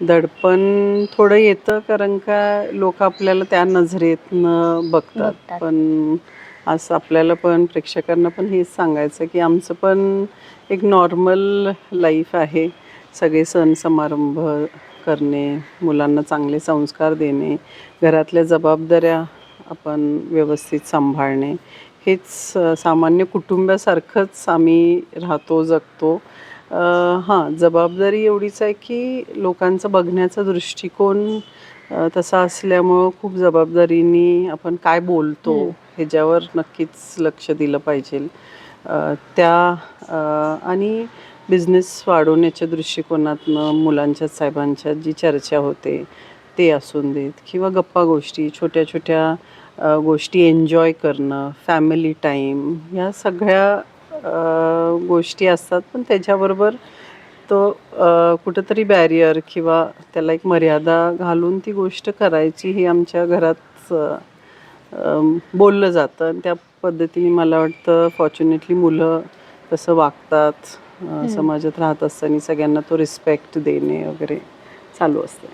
दडपण थोडं येतं कारण का लोक आपल्याला त्या नजरेतनं बघतात. बघतात. पण असं आपल्याला पण प्रेक्षकांना पण हेच सांगायचं की आमचं पण एक नॉर्मल लाईफ आहे. सगळे सण समारंभ करणे मुलांना चांगले संस्कार देणे घरातल्या जबाबदाऱ्या आपण व्यवस्थित सांभाळणे. हेच अ, सामान्य कुटुंबासारखंच आम्ही राहतो जगतो. हां जबाबदारी एवढीच आहे की लोकांचा बघण्याचा दृष्टिकोन तसा असल्यामुळं खूप जबाबदारीने आपण काय बोलतो ह्याच्यावर नक्कीच लक्ष दिलं पाहिजे. त्या आणि बिझनेस वाढवण्याच्या दृष्टिकोनातनं मुलांच्या साहेबांच्या जी चर्चा होते ते असून देत किंवा गप्पा गोष्टी छोट्या छोट्या गोष्टी एन्जॉय करणं फॅमिली टाईम ह्या सगळ्या गोष्टी असतात पण त्याच्याबरोबर तो कुठंतरी बॅरियर किंवा त्याला एक मर्यादा घालून ती गोष्ट करायची ही आमच्या घरात बोललं जातं. आणि त्या पद्धतीने मला वाटतं फॉर्च्युनेटली मुलं तसं वागतात. समाजात राहत असताना सगळ्यांना तो रिस्पेक्ट देणे वगैरे चालू असतं.